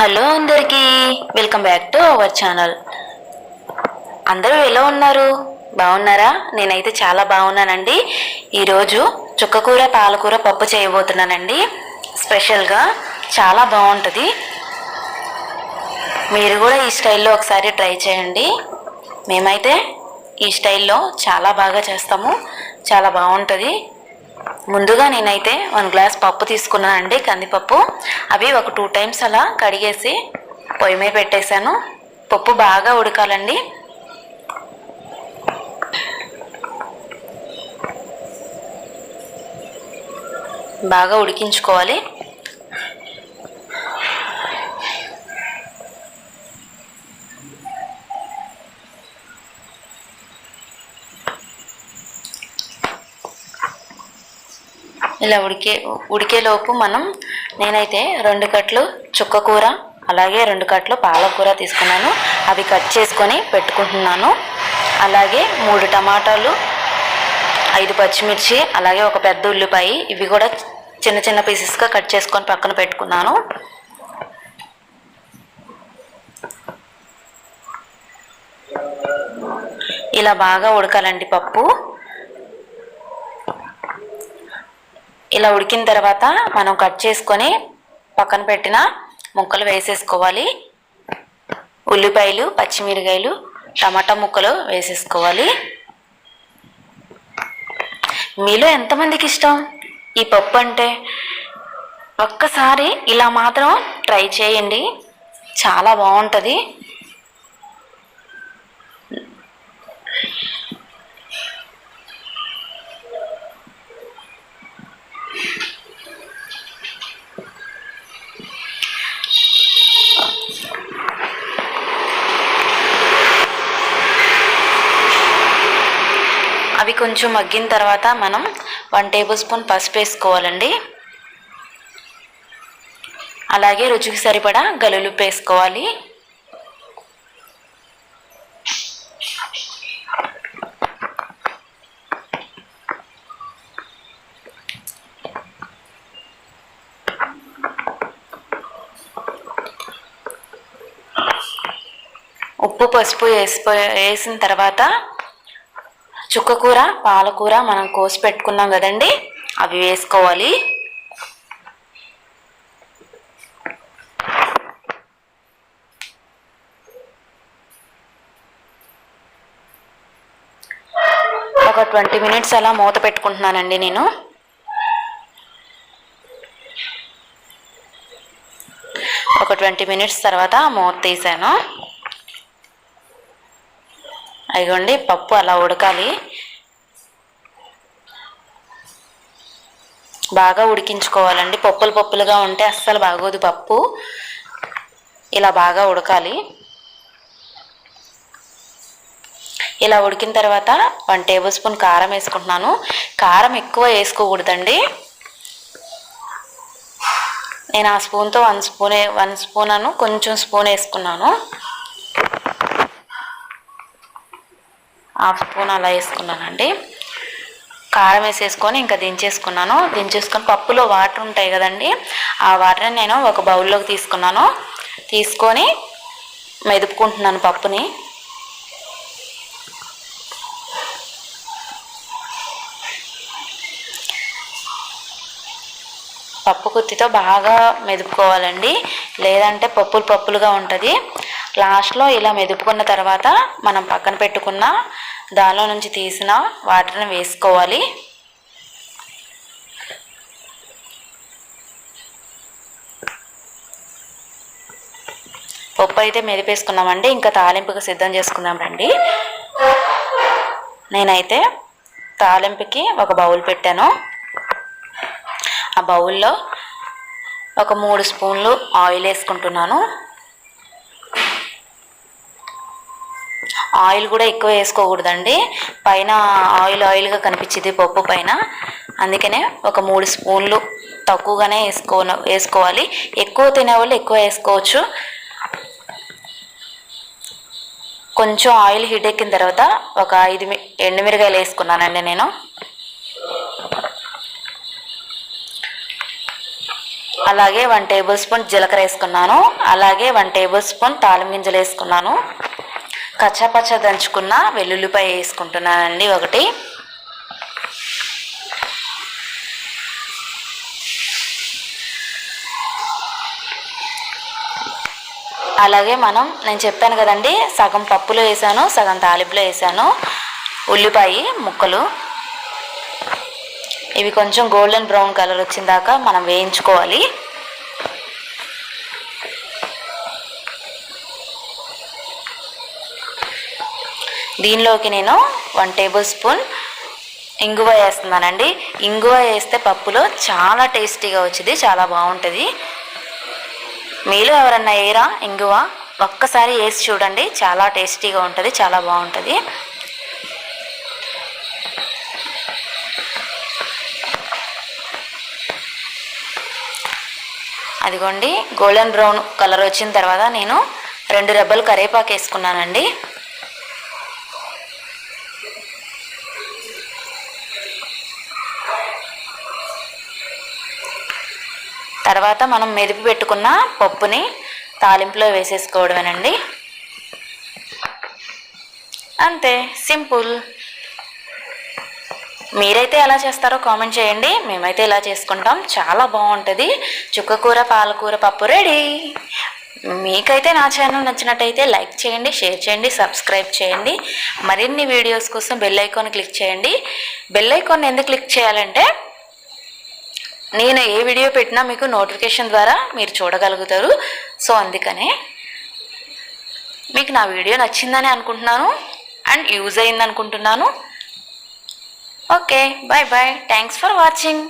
Hello అందరికీ welcome back to our channel. అందరూ ఎలా ఉన్నారు? బాగున్నారా? నేనైతే చాలా బాగున్నానండి. ఈరోజు చుక్కకూర పాలకూర పప్పు చేయబోతున్నానండి. స్పెషల్గా చాలా బాగుంటుంది. మీరు కూడా ఈ స్టైల్లో ఒకసారి ట్రై చేయండి. మేమైతే ఈ స్టైల్లో చాలా బాగా చేస్తాము. చాలా బాగుంటుంది. ముందుగా నేనైతే వన్ గ్లాస్ పప్పు తీసుకున్నానండి కందిపప్పు. అవి ఒక టూ టైమ్స్ అలా కడిగేసి పొయ్యి మీద పెట్టేశాను. పప్పు బాగా ఉడకాలండి. బాగా ఉడికించుకోవాలి. ఇలా ఉడికే ఉడికేలోపు మనం నేనైతే రెండు కట్లు చుక్క కూర అలాగే రెండు కట్లు పాలకూర తీసుకున్నాను. అవి కట్ చేసుకొని పెట్టుకుంటున్నాను. అలాగే మూడు టమాటాలు ఐదు పచ్చిమిర్చి అలాగే ఒక పెద్ద ఉల్లిపాయ ఇవి కూడా చిన్న చిన్న పీసెస్గా కట్ చేసుకొని పక్కన పెట్టుకున్నాను. ఇలా బాగా ఉడకాలండి పప్పు. ఇలా ఉడికిన తర్వాత మనం కట్ చేసుకొని పక్కన పెట్టిన ముక్కలు వేసేసుకోవాలి. ఉల్లిపాయలు పచ్చిమిరకాయలు టమాటా ముక్కలు వేసేసుకోవాలి. మీలో ఎంతమందికి ఇష్టం? ఈ పప్పు అంటే ఒక్కసారి ఇలా మాత్రం ట్రై చేయండి. చాలా బాగుంటుంది. కొంచెం మగ్గిన తర్వాత మనం వన్ టేబుల్ స్పూన్ పసుపు వేసుకోవాలండి. అలాగే రుచికి సరిపడా గలులు వేసుకోవాలి. ఉప్పు పసుపు వేసిపో వేసిన తర్వాత చుక్కకూర పాలకూర మనం కోసి పెట్టుకున్నాం కదండి. అవి వేసుకోవాలి. ఒక ట్వంటీ మినిట్స్ అలా మూత పెట్టుకుంటున్నానండి నేను. ఒక ట్వంటీ మినిట్స్ తర్వాత మూత తీసాను. అదిగోండి పప్పు అలా ఉడకాలి. బాగా ఉడికించుకోవాలండి. పప్పులు పప్పులుగా ఉంటే అస్సలు బాగోదు పప్పు. ఇలా బాగా ఉడకాలి. ఇలా ఉడికిన తర్వాత వన్ టేబుల్ స్పూన్ కారం వేసుకుంటున్నాను. కారం ఎక్కువ వేసుకోకూడదండి. నేను ఆ స్పూన్తో వన్ స్పూన్ వన్ స్పూన్ అను కొంచెం స్పూన్ వేసుకున్నాను. హాఫ్ స్పూన్ అలా వేసుకున్నానండి. కారం వేసేసుకొని ఇంకా దించేసుకున్నాను. దించేసుకొని పప్పులో వాటర్ ఉంటాయి కదండి ఆ వాటర్ని నేను ఒక బౌల్లోకి తీసుకున్నాను. తీసుకొని మెదుపుకుంటున్నాను పప్పుని. పప్పు కుత్తితో బాగా మెదుపుకోవాలండి. లేదంటే పప్పులు పప్పులుగా ఉంటుంది. లాస్ట్లో ఇలా మెదుపుకున్న తర్వాత మనం పక్కన పెట్టుకున్న దానిలో నుంచి తీసిన వాటర్ని వేసుకోవాలి. పప్పు అయితే మెరిపేసుకున్నామండి ఇంకా తాలింపుకి సిద్ధం చేసుకుందాం రండి. నేనైతే తాలింపుకి ఒక బౌల్ పెట్టాను. ఆ బౌల్లో ఒక మూడు స్పూన్లు ఆయిల్ వేసుకుంటున్నాను. ఆయిల్ కూడా ఎక్కువ వేసుకోకూడదండి. పైన ఆయిల్ ఆయిల్గా కనిపించింది పప్పు పైన. అందుకనే ఒక మూడు స్పూన్లు తక్కువగానే వేసుకో వేసుకోవాలి. ఎక్కువ తినేవాళ్ళు ఎక్కువ వేసుకోవచ్చు. కొంచెం ఆయిల్ హీట్ ఎక్కిన తర్వాత ఒక ఐదు మి- ఎండుమిరగాయలు వేసుకున్నానండి నేను. అలాగే వన్ టేబుల్ స్పూన్ జీలకర్ర వేసుకున్నాను. అలాగే వన్ టేబుల్ స్పూన్ తాలిం గింజలు వేసుకున్నాను. కచ్చపచ్చ దంచుకున్న వెల్లుల్లిపాయ వేసుకుంటున్నానండి ఒకటి. అలాగే మనం నేను చెప్పాను కదండి సగం పప్పులో వేసాను సగం తాలింపులో వేసాను ఉల్లిపాయ ముక్కలు. ఇవి కొంచెం గోల్డెన్ బ్రౌన్ కలర్ వచ్చిన దాకా మనం వేయించుకోవాలి. దీనిలోకి నేను వన్ టేబుల్ స్పూన్ ఇంగువ వేస్తున్నానండి. ఇంగువ వేస్తే పప్పులో చాలా టేస్టీగా వచ్చింది చాలా బాగుంటుంది. మీలో ఎవరన్నా వేయరా ఇంగువ ఒక్కసారి వేసి చూడండి చాలా టేస్టీగా ఉంటుంది చాలా బాగుంటుంది. అదిగోండి గోల్డెన్ బ్రౌన్ కలర్ వచ్చిన తర్వాత నేను రెండు రెబ్బలు కరివేపాకు వేసుకున్నానండి. తర్వాత మనం మెదిపి పెట్టుకున్న పప్పుని తాలింపులో వేసేసుకోవడమేనండి. అంతే సింపుల్. మీరైతే ఎలా చేస్తారో కామెంట్ చేయండి. మేమైతే ఇలా చేసుకుంటాం. చాలా బాగుంటుంది. చుక్కకూర పాలకూర పప్పు రెడీ. మీకైతే నా ఛానల్ నచ్చినట్టయితే లైక్ చేయండి షేర్ చేయండి సబ్స్క్రైబ్ చేయండి. మరిన్ని వీడియోస్ కోసం బెల్ ఐకాన్ క్లిక్ చేయండి. బెల్ ఐకాన్ ఎందుకు క్లిక్ చేయాలంటే నేను ఏ వీడియో పెట్టినా మీకు నోటిఫికేషన్ ద్వారా మీరు చూడగలుగుతారు. సో అందుకనే మీకు నా వీడియో నచ్చిందని అనుకుంటున్నాను అండ్ యూజ్ అయింది అనుకుంటున్నాను. Okay bye bye thanks for watching